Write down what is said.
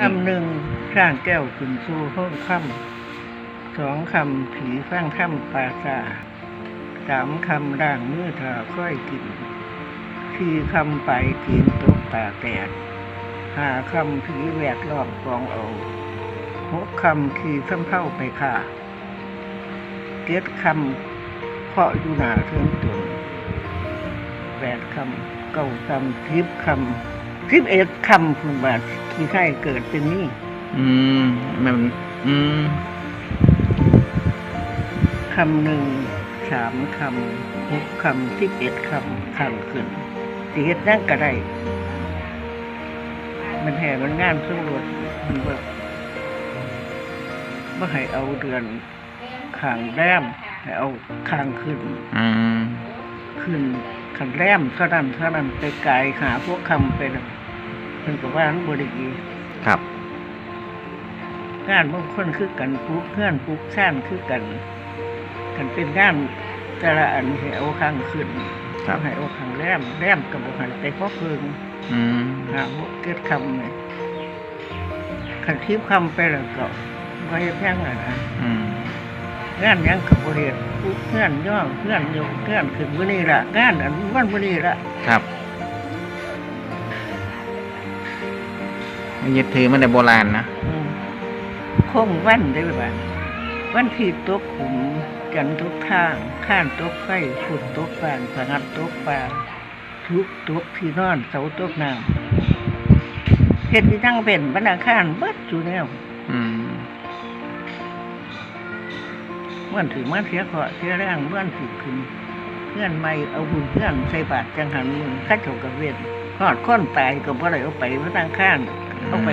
คำหนึ่งร่างแก้วขึ้นสู่ห้องคำสองคำผีฟังคำปาสาสามคำร่างเมื่อถาค่อยกินสี่คำไปกินตกตาแตกห้าคำผีแวดล้อมกองเอาหกคำขี่ซ้ำเท่าไปค่ะเจ็ดคำเพาะอยู่หนาเทิงตนแปดคำเก้าคำสิบคำสิบเอ็ดคำคุณบาท ที่ใครเกิดเป็นนี่อืมมันอืมคำหนึ่งสามคำหกคำสิบเอ็ดคำขังขึ้นสิเฮ็ดนั่งก็ได้มันแห่มันงานสำรวจมันว่าบ่ให้เอาเดือนขางแรมให้เอาขางขึ้นอืมขึ้นขันแรมเท่านั้นเท่านั้นไปไกลหาพวกคำไปแล้ว เพิ่นก็ว่ามันบ่ได้ดีครับ งานบางคนคือกันปลูกเพื่อนปลูกซ่านคือกัน กันเป็นงานแต่ละอันให้เอาข้างขึ้นครับ ให้เอาข้างแรมแรมกับบุหันไปเพราะเพิงอืมหาพวกเกิดคำเนี่ยขันทิพย์คำไปแล้วก็ไม่แพงอะนะ อืมงานหยังกับบริเวณปลูกเพื่อนย่องเพื่อนโยกเพื่อนขึ้นวันนี้ละงานอันวันวันนี้ละครับ มันยึดถือมันแต่โบราณนะอืมคงวันได้ไหมวันที่ตกขุมจันทร์ตกทางข้านตกไฟฝุ่นตกปานผงัดตกปลาทุกตกที่นอนเสาตกน้ำเห็ดที่ทั้งเป็นบรรณาคารเบิดอยู่แล้วอืมเมื่อนถือมาเสียเคราะห์เสียแรงเมื่อนสิขึ้นเพื่อนไม่เอาบุญเพื่อนใส่บาตรจังหันมือข้าเจ้ากับเวทหอดค้อนตายก็บ่ได้เอาไปบรรณาคาร เอาไป